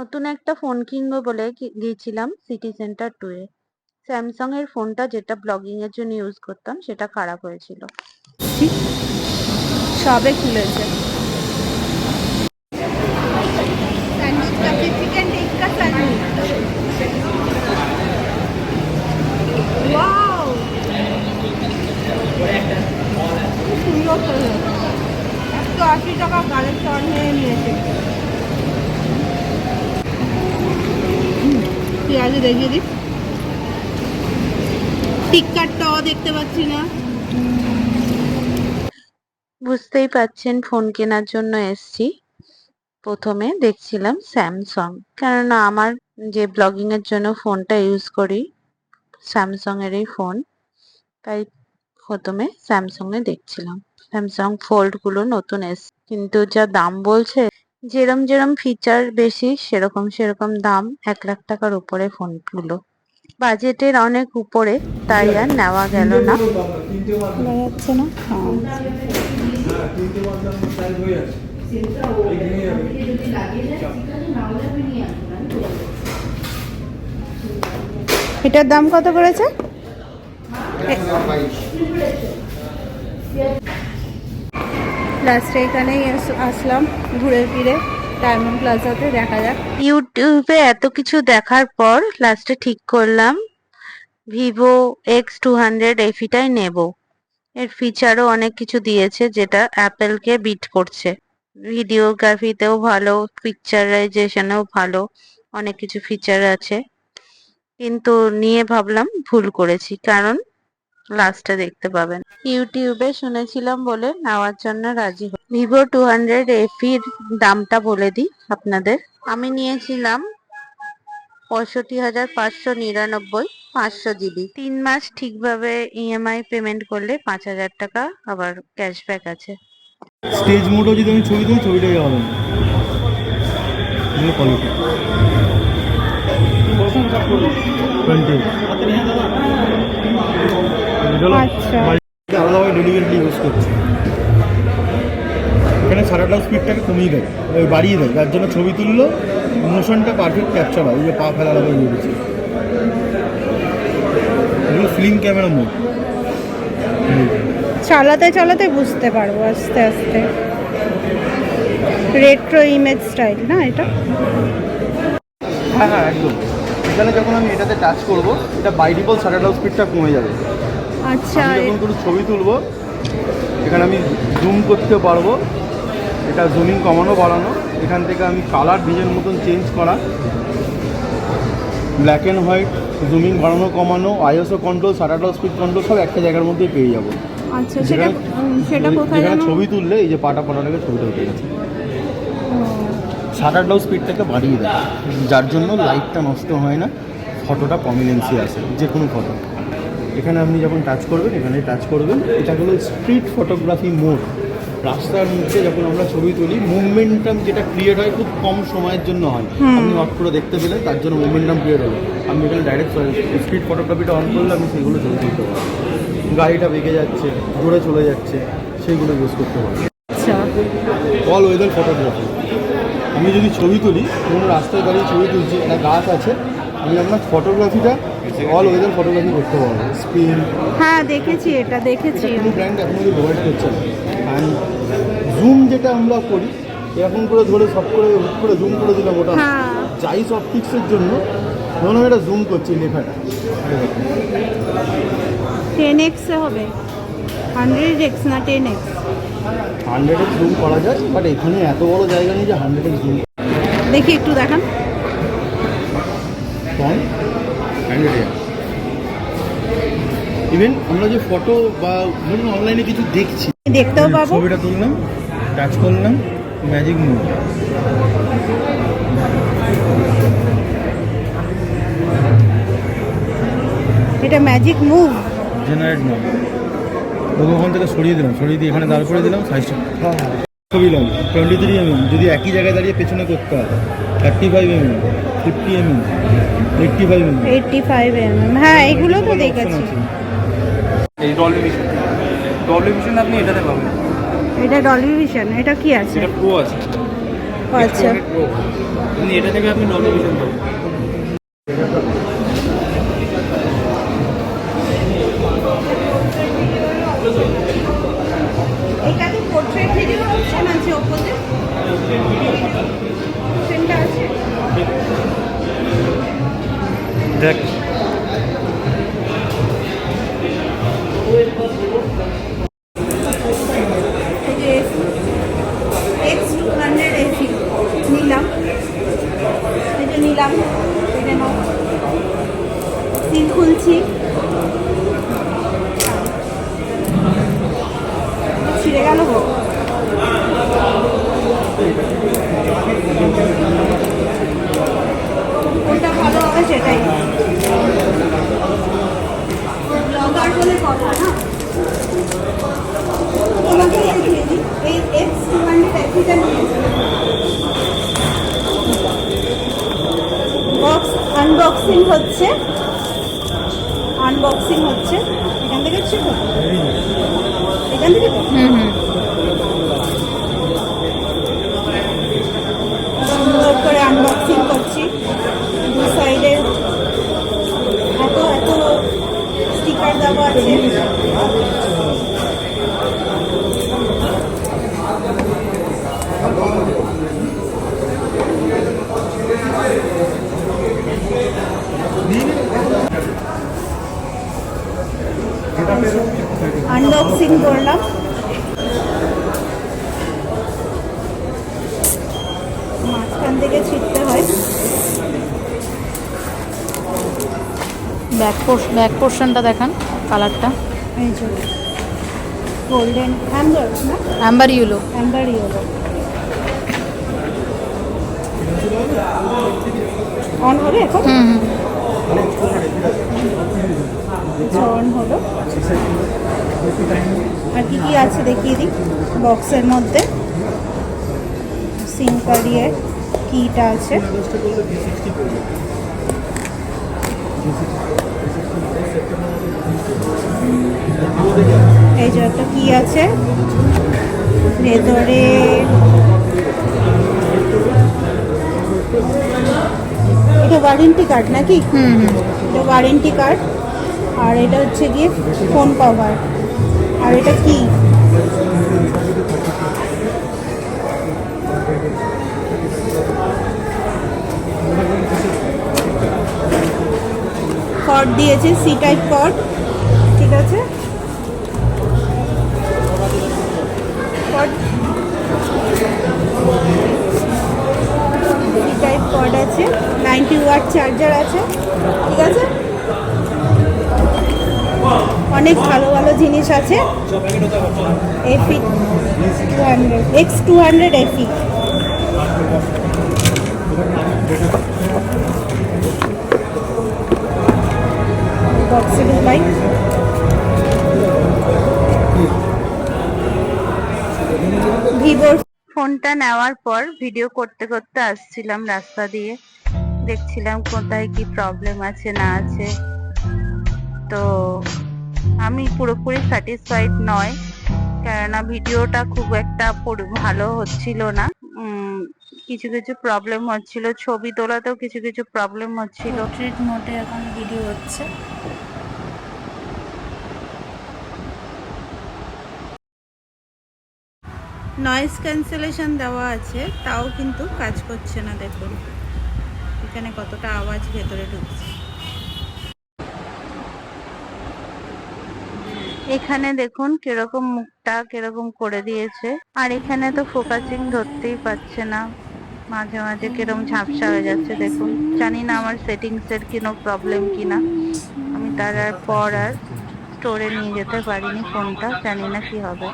নতুন একটা ফোন কিনবো বলে গিয়েছিলাম সিটি সেন্টার টুয়ে স্যামসাং এর ফোনটা যেটা ব্লগিং এর জন্য ইউজ করতাম, সেটা খারাপ হয়েছিল। সবে খুলেছে। একশো দেখিয়ে টিক্কারটাও দেখতে পাচ্ছি না। বুঝতেই পাচ্ছেন ফোন কেনার জন্য এসছি। প্রথমে দেখছিলাম স্যামসং। কেননা আমার যে ব্লগিং এর জন্য ফোনটা ইউজ করি স্যামসাং এরই ফোন, তাই প্রথমে স্যামসাং এ দেখছিলাম। স্যামসাং ফোল্ডগুলো নতুন এস কিন্তু যা দাম বলছে যেরম যেরম ফিচার বেশি সেরকম সেরকম দাম এক লাখ টাকার উপরে ফোনগুলো বাজেটের অনেক উপরে তাই আর নেওয়া গেল না। যাচ্ছে না এটার দাম কত করেছে লাস্টে এখানেই আস- আসলাম ঘুরে ফিরে। ডায়মন্ড প্লাজাতে দেখা যাক। ইউটিউবে এত কিছু দেখার পর লাস্টে ঠিক করলাম। ভিভো এক্স টু হান্ড্রেড এফিটাই নেব। এর ফিচারও অনেক কিছু দিয়েছে যেটা অ্যাপেলকে বিট করছে। ভিডিওগ্রাফিতেও ভালো পিকচারাইজেশনেও ভালো, অনেক কিছু ফিচার আছে। কিন্তু নিয়ে ভাবলাম ভুল করেছি। কারণ লাস্টে দেখতে পাবেন। ইউটিউবে শুনেছিলাম বলে নেওয়ার জন্য রাজি ভিভো টু হান্ড্রেড এফির দামটা বলে দিই আপনাদের। আমি নিয়েছিলাম পঁয়ষট্টি হাজার পাঁচশো নিরানব্বই, পাঁচশো জিবি। তিন মাস ঠিকভাবে ইএমআই পেমেন্ট করলে পাঁচ হাজার টাকা আবার ক্যাশব্যাক আছে। স্টেজ মোডও যদি আমি ছবি তুলি ছবিটাই হবে কোয়ালিটি আচ্ছা। আলাদাভাবে ডেলিভারি ইউজ করছি। এখানে সারাটাও স্পিডটাকে কমিয়ে দেয় বাড়িয়ে দেয়। যার জন্য ছবি তুললো মোশনটা পারফেক্ট ক্যাপচার হয়। ওই যে পা আগে বেরিয়েছে এগুলো ফিল্ম ক্যামেরা মোড চালাতে চালাতে বুঝতে পারব আস্তে আস্তে। রেট্রো ইমেজ স্টাইল না এটা? হ্যাঁ হ্যাঁ একদম। এখানে যখন আমি এটাতে টাচ করব এটা বাই ডিফল্ট শাটার স্পিডটা কমে যাবে। আচ্ছা যখন কোনো ছবি তুলবো এখানে আমি জুম করতে পারব। এটা জুমিং কমানো বাড়ানো। এখান থেকে আমি কালার নিজের মতন চেঞ্জ করা। ব্ল্যাক অ্যান্ড হোয়াইট জুমিং বাড়ানো কমানো ISO control shutter speed control সব একটা জায়গার মধ্যেই পেয়ে যাব। আচ্ছা সেটা সেটা কোথায় ছবি তুললে এই যে পাটা পাটা লেগে ছবিটা উঠে গেছে। শাটার ডাউ স্পিডটাকে বাড়িয়ে দেয়। যার জন্য লাইটটা নষ্ট হয় না ফটোটা প্রমিনেন্সি আসে যে কোনো ফটো এখানে আপনি যখন টাচ করবেন এখানে টাচ করবেন এটা হলো স্ট্রিট ফটোগ্রাফি মোড রাস্তার মধ্যে যখন আমরা ছবি তুলি মুভমেন্টাম যেটা ক্রিয়েট হয় খুব কম সময়ের জন্য হয়। আপনি হট করে দেখতে পেলে তার জন্য মুভমেন্টাম ক্রিয়েট হলো। আমি এখানে ডাইরেক্ট স্পিড ফটোগ্রাফিটা অন করলে আমি সেগুলো ছবি তুলতে পারব গাড়িটা বেঁকে যাচ্ছে দূরে চলে যাচ্ছে সেইগুলো ইউজ করতে পারব আচ্ছা। অল ওয়েদার ফটোগ্রাফি আমি যদি ছবি তুলি কোনো রাস্তায় দাঁড়িয়ে ছবি তুলছি একটা গাছ আছে আমি আপনার ফটোগ্রাফিটা অল ওয়েদার ফটোগ্রাফি করতে পারব স্ক্রিন হ্যাঁ দেখেছি এটা দেখেছি। কোনো ব্র্যান্ড এখন প্রোভাইড করছে। না অ্যান্ড জুম যেটা আমরা করি এরকম করে ধরে সব করে হুট করে জুম করে দিলাম ওটা। হ্যাঁ। জাইস অপটিক্সের জন্য ধরুন এটা জুম করছি লেখাটা। টেন এক্সে হবে। হান্ড্রেড এক্স না টেন এক্স হান্ড্রেডে জুম করা যায় বাট এখানে এত বড় জায়গা নেই যে হান্ড্রেডে জুম দেখি একটু দেখান। কম হান্ড্রেডে ইভেন আমরা যে ফটো বা ধরুন অনলাইনে কিছু দেখছি দেখতেও পাবো। ছবিটা তুললাম টাচ করলাম ম্যাজিক মুভ এটা ম্যাজিক মুভ জেনারেট নাম ওকে ওখান থেকে সরিয়ে দিলাম সরিয়ে দিয়ে এখানে দাঁড় করে দিলাম সাইজটা ছবি লাম টোয়েন্টি থ্রি এমএম যদি একই জায়গায় দাঁড়িয়ে পেছনে করতে হয়। Thirty five M mm fifty mm eighty five mm eighty five M হ্যাঁ এগুলো তো দেখেছি। এই ডলবি ভিশন ডলবি ভিশন আপনি এটাতে পাবেন। এটা ডলবি ভিশন এটা কি আছে? এটা প্রো আছে। আচ্ছা। এমনি এটা থেকে আপনি ডলবি ভিশন পাবেন। দেখ। নিলাম। নিলাম খুলছি ছিঁড়ে গেল গো কোনটা ভালো হবে সেটাই ব্লগার বলে কথা না তোমাকে দেখিয়ে দিই এই এক্স টু হান্ড্রেড এসিটা বক্স আনবক্সিং হচ্ছে আনবক্সিং হচ্ছে এখান থেকে এখান থেকে হুম সুন্দর করে আনবক্সিং করছি দু সাইডে এত এত স্টিকার দেওয়া আছে আনবক্সিং করলাম। মাঝখান থেকে ছিটতে হয়। ব্যাক ব্যাক পোর্শনটা দেখান কালারটা এই যে গোল্ডেন হ্যাম্বার না? Amber yellow amber yellow on হবে এখন? অন হলো আর কি কি আছে দেখিয়ে দিই বক্সের মধ্যে। সিম কার্ডিয়ে কিটা আছে। এই যে একটা কি আছে? ভেতরে এটা ওয়ারেন্টি কার্ড নাকি? হুম হুম। এটা ওয়ারেন্টি কার্ড আর এটা হচ্ছে গিয়ে ফোন কভার আর এটা কি? কর্ড দিয়েছে সি টাইপ কর্ড ঠিক আছে? সি টাইপ কর্ড আছে নাইনটি ওয়াট চার্জার আছে, ঠিক আছে? অনেক ভালো ভালো জিনিস আছে। FE two hundred X two hundred FE ভিভোর ফোনটা নেওয়ার পর ভিডিও করতে করতে আসছিলাম রাস্তা দিয়ে। দেখছিলাম কোথায় কি প্রবলেম আছে, না আছে। তো আমি পুরোপুরি স্যাটিসফাইড নয়। কেননা ভিডিওটা খুব একটা ভালো হচ্ছিল না। কিছু কিছু প্রবলেম হচ্ছিল। ছবি তোলাতেও কিছু কিছু প্রবলেম হচ্ছিল। ট্রিট মোডে এখন ভিডিও হচ্ছে। নয়েজ ক্যান্সেলেশন দেওয়া আছে, তাও কিন্তু কাজ করছে না, দেখুন। এখানে কতটা আওয়াজ ভেতরে ঢুকছে। এখানে দেখুন কীরকম মুখটা কীরকম করে দিয়েছে। আর এখানে তো ফোকাসিং ধরতেই পারছে না। মাঝে মাঝে কীরকম ঝাপসা হয়ে যাচ্ছে, দেখুন। জানি না আমার সেটিংস এর কোনো প্রবলেম কিনা। আমি তার আর পর আর স্টোরে নিয়ে যেতে পারিনি ফোনটা জানি না কি হবে।